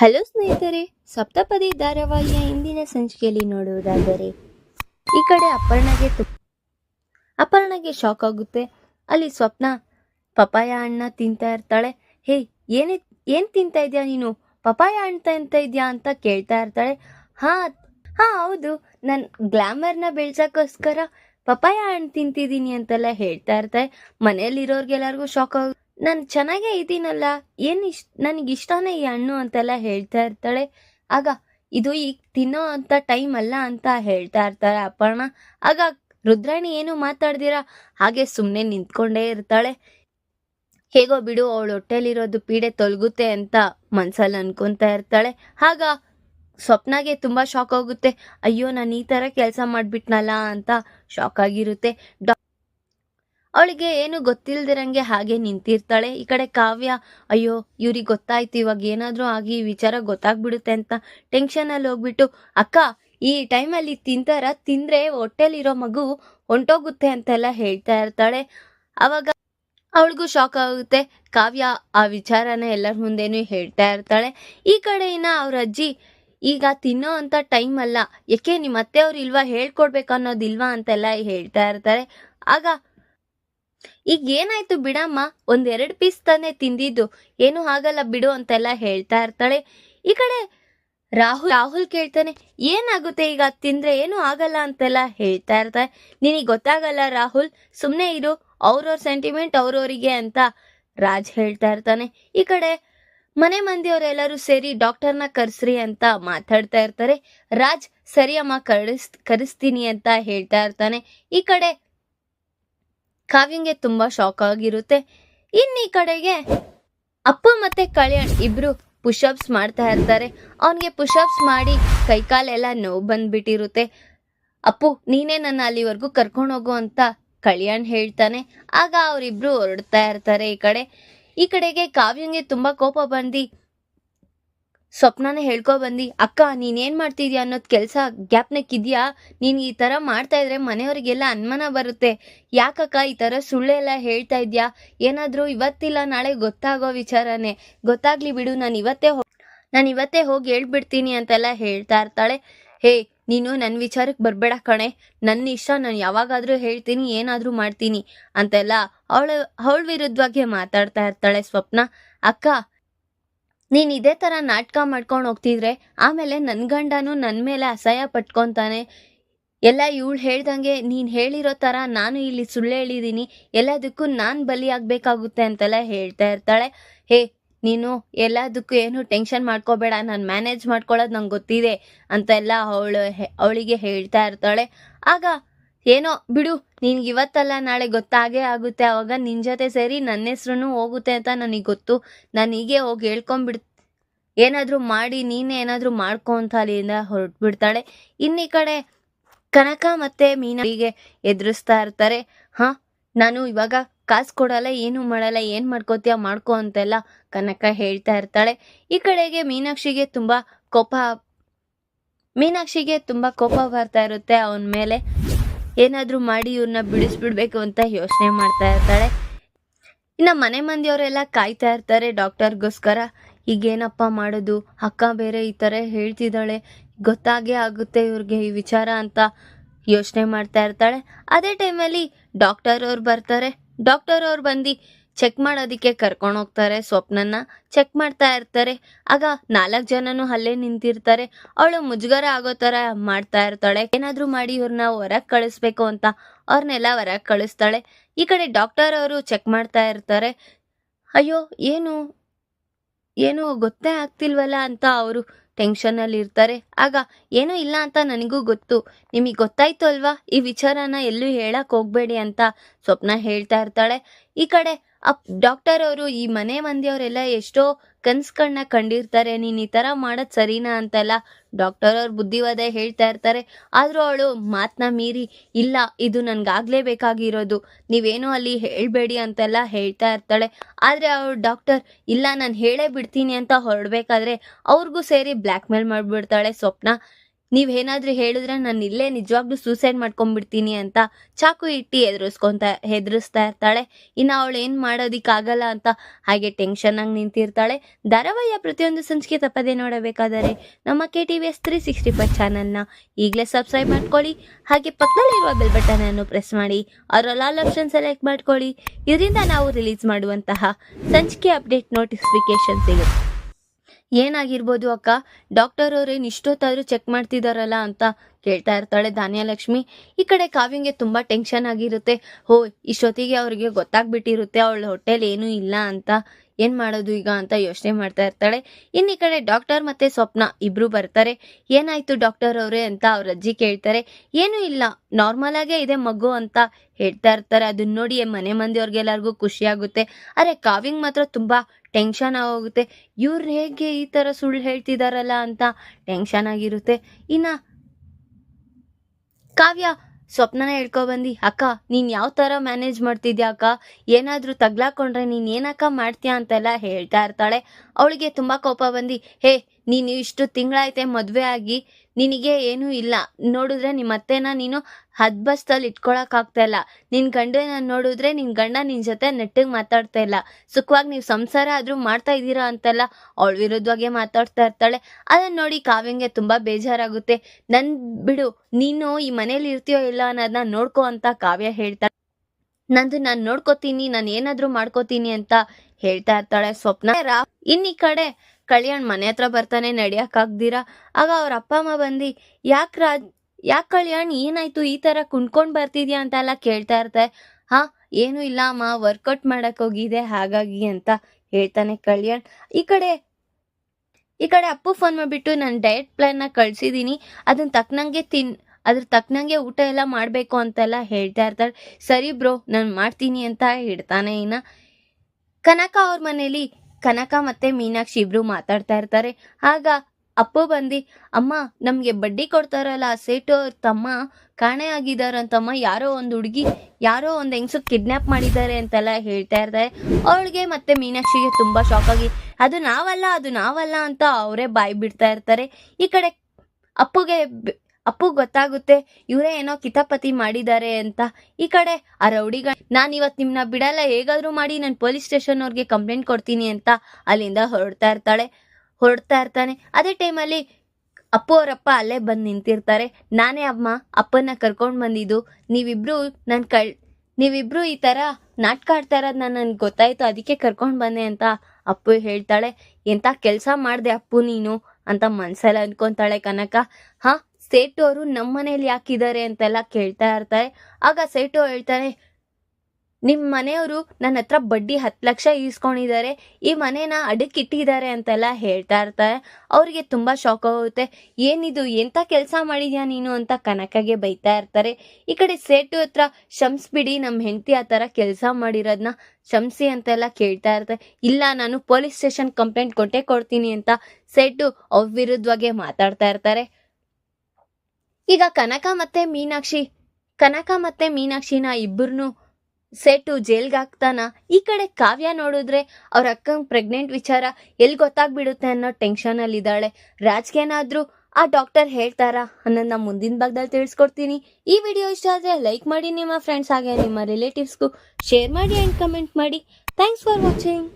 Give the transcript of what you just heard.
Hello ಸ್ನೇಹಿತರೆ, ಸಪ್ತಪದಿ ಧಾರಾವಾಹಿಯ ಇಂದಿನ ಸಂಚಿಕೆಯಲ್ಲಿ ನೋಡುವುದಾದರೆ, ಈ ಕಡೆ ಅಪರ್ಣಗೆ ಅಪರ್ಣಗೆ ಶಾಕ್ ಆಗುತ್ತೆ. ಅಲ್ಲಿ ಸ್ವಪ್ನ ಪಪಾಯ ಹಣ್ಣ ತಿಂತಾ ಇರ್ತಾಳೆ. ಹೇ, ಏನೇ, ಏನು ತಿಂತಾ ಇದೆಯಾ ನೀನು? ಪಪಾಯ ಹಣ್ಣು ತಿಂತ ಇದೆಯಾ ಅಂತ ಕೇಳ್ತಾ ಇರ್ತಾಳೆ. ಹಾ ಹಾ, ಹೌದು. ನಾನು ಗ್ಲಾಮರ್ನ ಬೆಳ್ಸಕ್ಕೋಸ್ಕರ ಪಪಾಯ ಹಣ್ಣು ತಿಂತಿದ್ದೀನಿ ಅಂತೆಲ್ಲ ಹೇಳ್ತಾ ಇರ್ತಾಳೆ. ಮನೆಯಲ್ಲಿರೋರ್ಗೆಲ್ಲರಿಗೂ ಶಾಕ್ ಆಗ ನಾನು ಚೆನ್ನಾಗೇ ಇದ್ದೀನಲ್ಲ, ಏನು ನನಗೆ ಇಷ್ಟನೇ ಈ ಹಣ್ಣು ಅಂತೆಲ್ಲ ಹೇಳ್ತಾ ಇರ್ತಾಳೆ. ಆಗ, ಇದು ಈಗ ತಿನ್ನೋ ಅಂತ ಟೈಮ್ ಅಲ್ಲ ಅಂತ ಹೇಳ್ತಾ ಇರ್ತಾರೆ ಅಪರ್ಣ. ಆಗ ರುದ್ರಾಣಿ ಏನು ಮಾತಾಡ್ದಿರಾ? ಹಾಗೆ ಸುಮ್ಮನೆ ನಿಂತ್ಕೊಂಡೇ ಇರ್ತಾಳೆ. ಹೇಗೋ ಬಿಡು, ಅವಳು ಹೊಟ್ಟೆಲಿರೋದು ಪೀಡೆ ತೊಲಗುತ್ತೆ ಅಂತ ಮನ್ಸಲ್ಲಿ ಅನ್ಕೊಂತಾ ಇರ್ತಾಳೆ. ಆಗ, ಸ್ವಪ್ನಾಗೆ ತುಂಬಾ ಶಾಕ್ ಆಗುತ್ತೆ. ಅಯ್ಯೋ, ನಾನು ಈ ತರ ಕೆಲಸ ಮಾಡ್ಬಿಟ್ನಲ್ಲ ಅಂತ ಶಾಕ್ ಆಗಿರುತ್ತೆ. ಅವಳಿಗೆ ಏನು ಗೊತ್ತಿಲ್ದಿರಂಗೆ ಹಾಗೆ ನಿಂತಿರ್ತಾಳೆ. ಈ ಕಡೆ ಕಾವ್ಯ, ಅಯ್ಯೋ, ಇವ್ರಿಗೆ ಗೊತ್ತಾಯ್ತು, ಇವಾಗ ಏನಾದರೂ ಆಗಿ ವಿಚಾರ ಗೊತ್ತಾಗ್ಬಿಡುತ್ತೆ ಅಂತ ಟೆನ್ಷನ್ ಅಲ್ಲಿ ಹೋಗ್ಬಿಟ್ಟು, ಅಕ್ಕ, ಈ ಟೈಮಲ್ಲಿ ತಿಂತಾರ? ತಿಂದ್ರೆ ಹೊಟ್ಟೆಲಿರೋ ಮಗು ಹೊಂಟೋಗುತ್ತೆ ಅಂತೆಲ್ಲ ಹೇಳ್ತಾ ಇರ್ತಾಳೆ. ಅವಾಗ ಅವಳಿಗೂ ಶಾಕ್ ಆಗುತ್ತೆ. ಕಾವ್ಯ ಆ ವಿಚಾರನ ಎಲ್ಲರ ಮುಂದೆನೂ ಹೇಳ್ತಾ ಇರ್ತಾಳೆ. ಈ ಕಡೆ ಇನ್ನ ಅವ್ರ ಅಜ್ಜಿ, ಈಗ ತಿನ್ನೋ ಅಂತ ಟೈಮ್ ಅಲ್ಲ, ಯಾಕೆ ನಿಮ್ಮ ಅತ್ತೆಯವ್ರು ಇಲ್ವಾ? ಹೇಳ್ಕೊಡ್ಬೇಕು ಅನ್ನೋದಿಲ್ವಾ? ಅಂತೆಲ್ಲ ಹೇಳ್ತಾ ಇರ್ತಾರೆ. ಆಗ ಈಗ ಏನಾಯ್ತು ಬಿಡಮ್ಮ? ಒಂದೆರಡು ಪೀಸ್ ತಾನೇ ತಿಂದಿದ್ದು. ಏನು ಆಗಲ್ಲ ಬಿಡು ಅಂತೆಲ್ಲ ಹೇಳ್ತಾ ಇರ್ತಾಳೆ. ಈ ಕಡೆ ರಾಹುಲ್ ರಾಹುಲ್ ಕೇಳ್ತಾನೆ, ಏನಾಗುತ್ತೆ ಈಗ ತಿಂದ್ರೆ? ಏನು ಆಗಲ್ಲ ಅಂತೆಲ್ಲ ಹೇಳ್ತಾ ಇರ್ತಾರೆ ನಿನಗೆ ಗೊತ್ತಾಗಲ್ಲ ರಾಹುಲ್? ಸುಮ್ಮನೆ ಇರು, ಅವ್ರವ್ರ ಸೆಂಟಿಮೆಂಟ್ ಅವ್ರವರಿಗೆ ಅಂತ ರಾಜ್ ಹೇಳ್ತಾ ಇರ್ತಾನೆ. ಈ ಕಡೆ ಮನೆ ಮಂದಿಯವರೆಲ್ಲರೂ ಸೇರಿ ಡಾಕ್ಟರ್ನ ಕರ್ಸ್ರಿ ಅಂತ ಮಾತಾಡ್ತಾ ಇರ್ತಾರೆ. ರಾಜ್, ಸರಿಯಮ್ಮ ಕರೆಸ್, ಕರೆಸ್ತೀನಿ ಅಂತ ಹೇಳ್ತಾ ಇರ್ತಾನೆ. ಈ ಕಡೆ ಕಾವ್ಯಂಗೆ ತುಂಬಾ ಶಾಕ್ ಆಗಿರುತ್ತೆ. ಇನ್ ಈ ಕಡೆಗೆ ಅಪ್ಪ ಮತ್ತೆ ಕಲ್ಯಾಣ್ ಇಬ್ರು ಪುಷಪ್ಸ್ ಮಾಡ್ತಾ ಇರ್ತಾರೆ. ಅವನಿಗೆ ಪುಷಪ್ಸ್ ಮಾಡಿ ಕೈಕಾಲೆಲ್ಲ ನೋವು ಬಂದ್ಬಿಟ್ಟಿರುತ್ತೆ. ಅಪ್ಪು, ನೀನೇ ನನ್ನ ಅಲ್ಲಿವರೆಗೂ ಕರ್ಕೊಂಡು ಹೋಗು ಅಂತ ಕಲ್ಯಾಣ್ ಹೇಳ್ತಾನೆ. ಆಗ ಅವರಿಬ್ರು ಹೊರಡ್ತಾ ಇರ್ತಾರೆ ಈ ಕಡೆ. ಈ ಕಡೆಗೆ ಕಾವ್ಯಂಗೆ ತುಂಬಾ ಕೋಪ ಬಂದು ಸ್ವಪ್ನನೇ ಹೇಳ್ಕೊ ಬಂದು, ಅಕ್ಕ, ನೀನೇನ್ ಮಾಡ್ತಿದ್ಯಾ ಅನ್ನೋದ್ ಕೆಲ್ಸ ಗ್ಯಾಪ್ನಕ್ಕಿದ್ಯಾ? ನೀನ್ ಈ ತರ ಮಾಡ್ತಾ ಇದ್ರೆ ಮನೆಯವರಿಗೆಲ್ಲ ಅನುಮಾನ ಬರುತ್ತೆ. ಯಾಕಕ್ಕ ಈ ತರ ಸುಳ್ಳೆಲ್ಲ ಹೇಳ್ತಾ ಇದ್ಯಾ? ಏನಾದ್ರೂ ಇವತ್ತಿಲ್ಲ, ನಾಳೆ ಗೊತ್ತಾಗೋ ವಿಚಾರನೇ. ಗೊತ್ತಾಗ್ಲಿ ಬಿಡು, ನಾನು ಇವತ್ತೇ ಹೋ, ನಾನು ಇವತ್ತೇ ಹೋಗಿ ಹೇಳ್ಬಿಡ್ತೀನಿ ಅಂತೆಲ್ಲ ಹೇಳ್ತಾ ಇರ್ತಾಳೆ. ಹೇ, ನೀನು ನನ್ನ ವಿಚಾರಕ್ಕೆ ಬರಬೇಡ ಕಣೆ. ನನ್ನ ಇಷ್ಟ, ನಾನು ಯಾವಾಗಾದ್ರೂ ಹೇಳ್ತೀನಿ, ಏನಾದ್ರೂ ಮಾಡ್ತೀನಿ ಅಂತೆಲ್ಲ ಅವಳ ಅವಳ ವಿರುದ್ಧವಾಗಿ ಮಾತಾಡ್ತಾ ಇರ್ತಾಳೆ ಸ್ವಪ್ನ. ಅಕ್ಕ ನೀನ್ ಇದೇ ಥರ ನಾಟಕ ಮಾಡ್ಕೊಂಡು ಹೋಗ್ತಿದ್ರೆ, ಆಮೇಲೆ ನನ್ನ ಗಂಡನೂ ನನ್ನ ಮೇಲೆ ಅಸಹ್ಯ ಪಟ್ಕೊತಾನೆ. ಎಲ್ಲ ಇವಳು ಹೇಳ್ದಂಗೆ ನೀನು ಹೇಳಿರೋ ಥರ ನಾನು ಇಲ್ಲಿ ಸುಳ್ಳು ಹೇಳಿದ್ದೀನಿ ಎಲ್ಲದಕ್ಕೂ ನಾನು ಬಲಿಯಾಗಬೇಕಾಗುತ್ತೆ ಅಂತೆಲ್ಲ ಹೇಳ್ತಾ ಇರ್ತಾಳೆ. ಹೇ, ನೀನು ಎಲ್ಲದಕ್ಕೂ ಏನು ಟೆನ್ಷನ್ ಮಾಡ್ಕೋಬೇಡ, ನಾನು ಮ್ಯಾನೇಜ್ ಮಾಡ್ಕೊಳ್ಳೋದು ನಂಗೆ ಗೊತ್ತಿದೆ ಅಂತೆಲ್ಲ ಅವಳು ಅವಳಿಗೆ ಹೇಳ್ತಾ ಇರ್ತಾಳೆ. ಆಗ ಏನೋ, ಬಿಡು ನಿನ್ಗೆ ಇವತ್ತಲ್ಲ ನಾಳೆ ಗೊತ್ತಾಗೇ ಆಗುತ್ತೆ. ಅವಾಗ ನಿನ್ ಜೊತೆ ಸೇರಿ ನನ್ನ ಹೆಸ್ರು ಹೋಗುತ್ತೆ ಅಂತ ನನಗೆ ಗೊತ್ತು. ನಾನು ಹೀಗೆ ಹೋಗಿ ಹೇಳ್ಕೊಂಬಿಡ್, ಏನಾದರೂ ಮಾಡಿ, ನೀನೇ ಏನಾದರೂ ಮಾಡ್ಕೊ ಅಂತ ಅಲ್ಲಿಂದ ಹೊರಟ್ಬಿಡ್ತಾಳೆ. ಇನ್ನು ಕಡೆ ಕನಕ ಮತ್ತೆ ಹೀಗೆ ಎದುರಿಸ್ತಾ ಇರ್ತಾರೆ. ಹಾ, ನಾನು ಇವಾಗ ಕಾಸು ಕೊಡಲ್ಲ, ಏನು ಮಾಡಲ್ಲ, ಏನು ಮಾಡ್ಕೋತೀಯ ಮಾಡ್ಕೋ ಅಂತೆಲ್ಲ ಕನಕ ಹೇಳ್ತಾ ಇರ್ತಾಳೆ. ಈ ಕಡೆಗೆ ಮೀನಾಕ್ಷಿಗೆ ತುಂಬ ಕೋಪ, ಮೀನಾಕ್ಷಿಗೆ ತುಂಬ ಕೋಪ ಬರ್ತಾ ಇರುತ್ತೆ ಅವನ ಮೇಲೆ. ಏನಾದರೂ ಮಾಡಿ ಇವ್ರನ್ನ ಬಿಡಿಸ್ಬಿಡ್ಬೇಕು ಅಂತ ಯೋಚನೆ ಮಾಡ್ತಾ ಇರ್ತಾಳೆ. ಇನ್ನು ಮನೆ ಮಂದಿಯವರೆಲ್ಲ ಕಾಯ್ತಾ ಇರ್ತಾರೆ ಡಾಕ್ಟರ್ಗೋಸ್ಕರ. ಈಗೇನಪ್ಪ ಮಾಡೋದು? ಅಕ್ಕ ಬೇರೆ ಈ ಥರ ಹೇಳ್ತಿದ್ದಾಳೆ. ಗೊತ್ತಾಗೇ ಆಗುತ್ತೆ ಇವ್ರಿಗೆ ಈ ವಿಚಾರ ಅಂತ ಯೋಚನೆ ಮಾಡ್ತಾ ಇರ್ತಾಳೆ. ಅದೇ ಟೈಮಲ್ಲಿ ಡಾಕ್ಟರ್ ಅವ್ರು ಬರ್ತಾರೆ. ಡಾಕ್ಟರ್ ಅವ್ರು ಬಂದು ಚೆಕ್ ಮಾಡೋದಕ್ಕೆ ಕರ್ಕೊಂಡು ಹೋಗ್ತಾರೆ, ಸ್ವಪ್ನನ್ನ ಚೆಕ್ ಮಾಡ್ತಾ ಇರ್ತಾರೆ. ಆಗ ನಾಲ್ಕು ಜನನು ಅಲ್ಲೇ ನಿಂತಿರ್ತಾರೆ. ಅವಳು ಮುಜುಗರ ಆಗೋ ಥರ ಮಾಡ್ತಾ ಇರ್ತಾಳೆ. ಏನಾದರೂ ಮಾಡಿ ಇವ್ರನ್ನ ಹೊರಗೆ ಕಳಿಸ್ಬೇಕು ಅಂತ ಅವ್ರನ್ನೆಲ್ಲ ಹೊರಗೆ ಕಳಿಸ್ತಾಳೆ. ಈ ಕಡೆ ಡಾಕ್ಟರ್ ಅವರು ಚೆಕ್ ಮಾಡ್ತಾ ಇರ್ತಾರೆ. ಅಯ್ಯೋ, ಏನು? ಏನು ಗೊತ್ತೇ ಆಗ್ತಿಲ್ವಲ್ಲ ಅಂತ ಅವರು ಟೆನ್ಷನಲ್ಲಿ ಇರ್ತಾರೆ. ಆಗ ಏನೂ ಇಲ್ಲ ಅಂತ ನನಗೂ ಗೊತ್ತು. ನಿಮಗೆ ಗೊತ್ತಾಯ್ತು ಅಲ್ವಾ? ಈ ವಿಚಾರನ ಎಲ್ಲೂ ಹೇಳಕ್ಕೆ ಹೋಗ್ಬೇಡಿ ಅಂತ ಸ್ವಪ್ನ ಹೇಳ್ತಾ ಇರ್ತಾಳೆ. ಈ ಕಡೆ ಅಪ್ ಡಾಕ್ಟರ್ ಅವರು ಈ ಮನೆ ಮಂದಿಯವರೆಲ್ಲ ಎಷ್ಟೋ ಕನ್ಸ್ಗಳನ್ನ ಕಂಡಿರ್ತಾರೆ, ನೀನು ಈ ಥರ ಮಾಡೋದು ಸರಿನಾ ಅಂತೆಲ್ಲ ಡಾಕ್ಟರ್ ಅವ್ರು ಬುದ್ಧಿವಾದ ಹೇಳ್ತಾ ಇರ್ತಾರೆ. ಆದರೂ ಅವಳು ಮಾತನ್ನ ಮೀರಿ, ಇಲ್ಲ, ಇದು ನನ್ಗಾಗ್ಲೇಬೇಕಾಗಿರೋದು, ನೀವೇನೋ ಅಲ್ಲಿ ಹೇಳಬೇಡಿ ಅಂತೆಲ್ಲ ಹೇಳ್ತಾ ಇರ್ತಾಳೆ. ಆದರೆ ಅವ್ರು ಡಾಕ್ಟರ್ ಇಲ್ಲ, ನಾನು ಹೇಳೇ ಬಿಡ್ತೀನಿ ಅಂತ ಹೊರಡಬೇಕಾದ್ರೆ ಅವ್ರಿಗೂ ಸೇರಿ ಬ್ಲ್ಯಾಕ್ ಮೇಲ್ ಮಾಡ್ಬಿಡ್ತಾಳೆ ಸ್ವಪ್ನ. ನೀವೇನಾದ್ರೂ ಹೇಳಿದ್ರೆ ನಾನು ಇಲ್ಲೇ ನಿಜವಾಗ್ಲೂ ಸೂಸೈಡ್ ಮಾಡ್ಕೊಂಡ್ಬಿಡ್ತೀನಿ ಅಂತ ಚಾಕು ಇಟ್ಟು ಎದುರಿಸ್ಕೊಂತ ಹೆದರಿಸ್ತಾ ಇರ್ತಾಳೆ. ಇನ್ನು ಅವಳು ಏನು ಮಾಡೋದಿಕ್ಕಾಗಲ್ಲ ಅಂತ ಹಾಗೆ ಟೆನ್ಷನ್ ಆಗಿ ನಿಂತಿರ್ತಾಳೆ. ಧಾರಾವಾಹಿಯ ಪ್ರತಿಯೊಂದು ಸಂಚಿಕೆ ತಪ್ಪದೇ ನೋಡಬೇಕಾದರೆ ನಮ್ಮ K T V S three sixty five ಚಾನಲ್ನ ಈಗಲೇ ಸಬ್ಸ್ಕ್ರೈಬ್ ಮಾಡ್ಕೊಳ್ಳಿ. ಹಾಗೆ ಪಕ್ಕದಲ್ಲಿರುವ ಬೆಲ್ ಬಟನ್ ಅನ್ನು ಪ್ರೆಸ್ ಮಾಡಿ. ಅವರ ಲಾಲ್ ಆಪ್ಷನ್ ಸೆಲೆಕ್ಟ್ ಮಾಡ್ಕೊಳ್ಳಿ. ಇದರಿಂದ ನಾವು ರಿಲೀಸ್ ಮಾಡುವಂತಹ ಸಂಚಿಕೆ ಅಪ್ಡೇಟ್ ನೋಟಿಫಿಕೇಶನ್ ಸಿಗುತ್ತೆ. ಏನಾಗಿರ್ಬೋದು ಅಕ್ಕ? ಡಾಕ್ಟರ್ ಅವ್ರೇನು ಇಷ್ಟೊತ್ತಾದರೂ ಚೆಕ್ ಮಾಡ್ತಿದ್ದಾರಲ್ಲ ಅಂತ ಕೇಳ್ತಾ ಇರ್ತಾಳೆ ಧಾನ್ಯಲಕ್ಷ್ಮಿ. ಈ ಕಡೆ ಕಾವ್ಯಂಗೆ ತುಂಬ ಟೆನ್ಷನ್ ಆಗಿರುತ್ತೆ. ಹೋ, ಇಷ್ಟೊತ್ತಿಗೆ ಅವ್ರಿಗೆ ಗೊತ್ತಾಗ್ಬಿಟ್ಟಿರುತ್ತೆ ಅವಳ ಹೊಟ್ಟೆಲಿ ಏನೂ ಇಲ್ಲ ಅಂತ. ಏನು ಮಾಡೋದು ಈಗ ಅಂತ ಯೋಚನೆ ಮಾಡ್ತಾ ಇರ್ತಾಳೆ. ಇನ್ನು ಈ ಕಡೆ ಡಾಕ್ಟರ್ ಮತ್ತು ಸ್ವಪ್ನ ಇಬ್ಬರು ಬರ್ತಾರೆ. ಏನಾಯಿತು ಡಾಕ್ಟರ್ ಅವರೇ ಅಂತ ಅವ್ರ ಅಜ್ಜಿ ಕೇಳ್ತಾರೆ. ಏನೂ ಇಲ್ಲ ನಾರ್ಮಲಾಗೇ ಇದೆ ಮಗು ಅಂತ ಹೇಳ್ತಾ ಇರ್ತಾರೆ. ಅದನ್ನ ನೋಡಿ ಮನೆ ಮಂದಿಯವ್ರಿಗೆಲ್ಲರಿಗೂ ಖುಷಿಯಾಗುತ್ತೆ ಆದರೆ ಕಾವ್ಯಂಗ್ ಮಾತ್ರ ತುಂಬಾ ಟೆನ್ಷನ್ ಆಗೋಗುತ್ತೆ. ಇವ್ರು ಹೇಗೆ ಈ ತರ ಸುಳ್ಳು ಹೇಳ್ತಿದಾರಲ್ಲ ಅಂತ ಟೆನ್ಷನ್ ಆಗಿರುತ್ತೆ. ಇನ್ನ ಕಾವ್ಯ, ಸ್ವಪ್ನನ ಹೇಳ್ಕೊ ಬಂದಿ. ಅಕ್ಕ, ನೀನ್ ಯಾವ ತರ ಮ್ಯಾನೇಜ್ ಮಾಡ್ತಿದ್ಯಾ ಅಕ್ಕ? ಏನಾದ್ರೂ ತಗ್ಲಾಕೊಂಡ್ರೆ ನೀನ್ ಏನಕ್ಕ ಮಾಡ್ತೀಯಾ ಅಂತೆಲ್ಲ ಹೇಳ್ತಾ ಇರ್ತಾಳೆ. ಅವಳಿಗೆ ತುಂಬಾ ಕೋಪ ಬಂದಿ. ಹೇ, ನೀನು ಇಷ್ಟು ತಿಂಗಳಾಯ್ತೆ ಮದುವೆ ಆಗಿ. ನಿನಗೆ ಏನೂ ಇಲ್ಲ. ನೋಡಿದ್ರೆ ನಿಮ್ಮ ಅತ್ತೆನ ನೀನು ಹದ್ಬಸ್ತಲ್ಲಿ ಇಟ್ಕೊಳಕ್ ಆಗ್ತಾ ಇಲ್ಲ. ನಿನ್ ಗಂಡನ ನೋಡಿದ್ರೆ ನಿನ್ ಗಂಡ ನಿನ್ ಜೊತೆ ನೆಟ್ಟಿಗೆ ಮಾತಾಡ್ತಾ ಇಲ್ಲ. ಸುಖವಾಗಿ ನೀವು ಸಂಸಾರ ಆದ್ರೂ ಮಾಡ್ತಾ ಇದ್ದೀರಾ ಅಂತೆಲ್ಲ, ಅವಳ ವಿರುದ್ಧವಾಗೆ ಮಾತಾಡ್ತಾ ಇರ್ತಾಳೆ. ಅದನ್ನ ನೋಡಿ ಕಾವ್ಯಂಗೆ ತುಂಬಾ ಬೇಜಾರಾಗುತ್ತೆ. ನನ್ ಬಿಡು, ನೀನು ಈ ಮನೇಲಿ ಇರ್ತೀಯೋ ಇಲ್ಲ ಅನ್ನೋದನ್ನ ನೋಡ್ಕೋ ಅಂತ ಕಾವ್ಯ ಹೇಳ್ತಾಳೆ ನಂದು ನಾನು ನೋಡ್ಕೋತೀನಿ, ನಾನು ಏನಾದ್ರೂ ಮಾಡ್ಕೋತೀನಿ ಅಂತ ಹೇಳ್ತಾ ಇರ್ತಾಳೆ ಸ್ವಪ್ನ. ರಾ- ಕಡೆ ಕಲ್ಯಾಣ್ ಮನೆ ಹತ್ರ ಬರ್ತಾನೆ ನಡಿಯಕ್ ಆಗ್ದಿರಾ? ಆಗ ಅವ್ರ ಅಪ್ಪ ಅಮ್ಮ ಬಂದು, ಯಾಕ್ ರಾಜ್, ಯಾಕ್ ಕಲ್ಯಾಣ್, ಏನಾಯ್ತು ಈ ತರ ಕುಣ್ಕೊಂಡ್ ಬರ್ತಿದ್ಯಾ ಅಂತ ಎಲ್ಲ ಕೇಳ್ತಾ ಇರ್ತಾರೆ ಹಾ, ಏನು ಇಲ್ಲ ಅಮ್ಮ ವರ್ಕೌಟ್ ಮಾಡಕ್ ಹೋಗಿದೆ ಹಾಗಾಗಿ ಅಂತ ಹೇಳ್ತಾನೆ ಕಲ್ಯಾಣ್. ಈ ಕಡೆ ಈ ಕಡೆ ಅಪ್ಪು ಫೋನ್ ಮಾಡಿಬಿಟ್ಟು ನಾನು ಡಯಟ್ ಪ್ಲಾನ್ನ ಕಳ್ಸಿದೀನಿ. ಅದನ್ನ ತಕ್ಕನಂಗೆ ತಿನ್, ಅದ್ರ ತಕ್ಕನಂಗೆ ಊಟ ಎಲ್ಲ ಮಾಡಬೇಕು ಅಂತೆಲ್ಲ ಹೇಳ್ತಾ ಇರ್ತಾರೆ ಸರಿ ಬ್ರೋ, ನಾನು ಮಾಡ್ತೀನಿ ಅಂತ ಹೇಳ್ತಾನೆ ಇನ್ನ. ಕನಕ ಅವ್ರ ಮನೇಲಿ ಕನಕ ಮತ್ತೆ ಮೀನಾಕ್ಷಿ ಇಬ್ರು ಮಾತಾಡ್ತಾ ಇರ್ತಾರೆ. ಆಗ ಅಪ್ಪು ಬಂದು, ಅಮ್ಮ, ನಮಗೆ ಬಡ್ಡಿ ಕೊಡ್ತಾರಲ್ಲ, ಸೇಟು ಅವ್ರ ತಮ್ಮ ಕಾಣೆ ಆಗಿದಾರಂತಮ್ಮ ಯಾರೋ ಒಂದು ಹುಡುಗಿ, ಯಾರೋ ಒಂದು ಹೆಂಗ್ಸು ಕಿಡ್ನಾಪ್ ಮಾಡಿದ್ದಾರೆ ಅಂತೆಲ್ಲ ಹೇಳ್ತಾ ಇರ್ತಾರೆ. ಅವಳಿಗೆ ಮತ್ತೆ ಮೀನಾಕ್ಷಿಗೆ ತುಂಬ ಶಾಕ್ ಆಗಿ, ಅದು ನಾವಲ್ಲ ಅದು ನಾವಲ್ಲ ಅಂತ ಅವರೇ ಬಾಯಿ ಬಿಡ್ತಾ ಇರ್ತಾರೆ. ಈ ಕಡೆ ಅಪ್ಪುಗೆ ಅಪ್ಪುಗ್ ಗೊತ್ತಾಗುತ್ತೆ, ಇವರೇ ಏನೋ ಕಿತಾಪತಿ ಮಾಡಿದ್ದಾರೆ ಅಂತ. ಈ ಕಡೆ ಆ ರೌಡಿಗ ನಾನು ಇವತ್ತು ನಿಮ್ನ ಬಿಡಲ್ಲ, ಹೇಗಾದ್ರೂ ಮಾಡಿ, ನಾನು ಪೊಲೀಸ್ ಸ್ಟೇಷನ್ ಅವ್ರಿಗೆ ಕಂಪ್ಲೇಂಟ್ ಕೊಡ್ತೀನಿ ಅಂತ ಅಲ್ಲಿಂದ ಹೊರಡ್ತಾ ಇರ್ತಾಳೆ. ಹೊರಡ್ತಾ ಇರ್ತಾನೆ. ಅದೇ ಟೈಮಲ್ಲಿ ಅಪ್ಪು ಅವರಪ್ಪ ಅಲ್ಲೇ ಬಂದು ನಿಂತಿರ್ತಾರೆ. ನಾನೇ ಅಮ್ಮ ಅಪ್ಪನ ಕರ್ಕೊಂಡು ಬಂದಿದ್ದು. ನೀವಿಬ್ರು ನನ್ ಕಳ್, ನೀವಿಬ್ರು ಈ ತರ ನಾಟಕ ಆಡ್ತಾ ಇರೋದು ನಾನು, ನನ್ಗೆ ಗೊತ್ತಾಯ್ತು, ಅದಕ್ಕೆ ಕರ್ಕೊಂಡು ಬಂದೆ ಅಂತ ಅಪ್ಪು ಹೇಳ್ತಾಳೆ. ಎಂತ ಕೆಲಸ ಮಾಡ್ದೆ ಅಪ್ಪು ನೀನು ಅಂತ ಮನ್ಸಲ್ಲಿ ಅನ್ಕೊತಾಳೆ ಕನಕ. ಹಾ ಸೇಟು ಅವರು ನಮ್ಮ ಮನೇಲಿ ಯಾಕಿದ್ದಾರೆ ಅಂತೆಲ್ಲ ಕೇಳ್ತಾ ಇರ್ತಾರೆ. ಆಗ ಸೇಟು ಹೇಳ್ತಾರೆ ನಿಮ್ಮ ಮನೆಯವರು ನನ್ನ ಹತ್ರ ಬಡ್ಡಿ ಹತ್ತು ಲಕ್ಷ ಈಸ್ಕೊಂಡಿದ್ದಾರೆ. ಈ ಮನೇನ ಅಡಕ್ಕಿಟ್ಟಿದ್ದಾರೆ ಅಂತೆಲ್ಲ ಹೇಳ್ತಾ ಇರ್ತಾರೆ. ಅವರಿಗೆ ತುಂಬ ಶಾಕ್ ಆಗುತ್ತೆ. ಏನಿದು ಎಂಥ ಕೆಲಸ ಮಾಡಿದ್ಯಾ ನೀನು ಅಂತ ಕನಕಗೆ ಬೈತಾ ಇರ್ತಾರೆ. ಈ ಕಡೆ ಸೇಟು ಹತ್ರ ಶಮ್ಸ್ಬಿಡಿ ನಮ್ಮ ಹೆಂಡತಿ ಆ ಥರ ಕೆಲಸ ಮಾಡಿರೋದನ್ನ ಶಮ್ಸಿ ಅಂತೆಲ್ಲ ಕೇಳ್ತಾ ಇರ್ತಾರೆ ಇಲ್ಲ, ನಾನು ಪೊಲೀಸ್ ಸ್ಟೇಷನ್ ಕಂಪ್ಲೇಂಟ್ ಕೊಟ್ಟೇ ಕೊಡ್ತೀನಿ ಅಂತ ಸೇಟು ಅವ್ರ ವಿರುದ್ಧವಾಗೆ ಮಾತಾಡ್ತಾ ಇರ್ತಾರೆ. ಈಗ ಕನಕ ಮತ್ತೆ ಮೀನಾಕ್ಷಿ, ಕನಕ ಮತ್ತೆ ಮೀನಾಕ್ಷಿನ ಇಬ್ಬರನ್ನು ಸೆಟ್ಟು ಜೈಲ್ಗೆ ಹಾಕ್ತಾನ ಈ ಕಡೆ ಕಾವ್ಯ ನೋಡಿದ್ರೆ ಅವ್ರ ಅಕ್ಕಂಗೆ ಪ್ರೆಗ್ನೆಂಟ್ ವಿಚಾರ ಎಲ್ಲಿ ಗೊತ್ತಾಗ್ಬಿಡುತ್ತೆ ಅನ್ನೋ ಟೆನ್ಷನ್ ಅಲ್ಲಿ ಇದ್ದಾಳೆ ರಾಜ್ಗೇನಾದ್ರೂ ಆ ಡಾಕ್ಟರ್ ಹೇಳ್ತಾರಾ ಅನ್ನೋದನ್ನ ಮುಂದಿನ ಭಾಗದಲ್ಲಿ ತಿಳಿಸ್ಕೊಡ್ತೀನಿ. ಈ ವಿಡಿಯೋ ಇಷ್ಟ ಆದ್ರೆ ಲೈಕ್ ಮಾಡಿ ನಿಮ್ಮ ಫ್ರೆಂಡ್ಸ್ ಹಾಗೆ ನಿಮ್ಮ ರಿಲೇಟಿವ್ಸ್ಗೂ ಶೇರ್ ಮಾಡಿ ಅಂಡ್ ಕಮೆಂಟ್ ಮಾಡಿ. Thanks for watching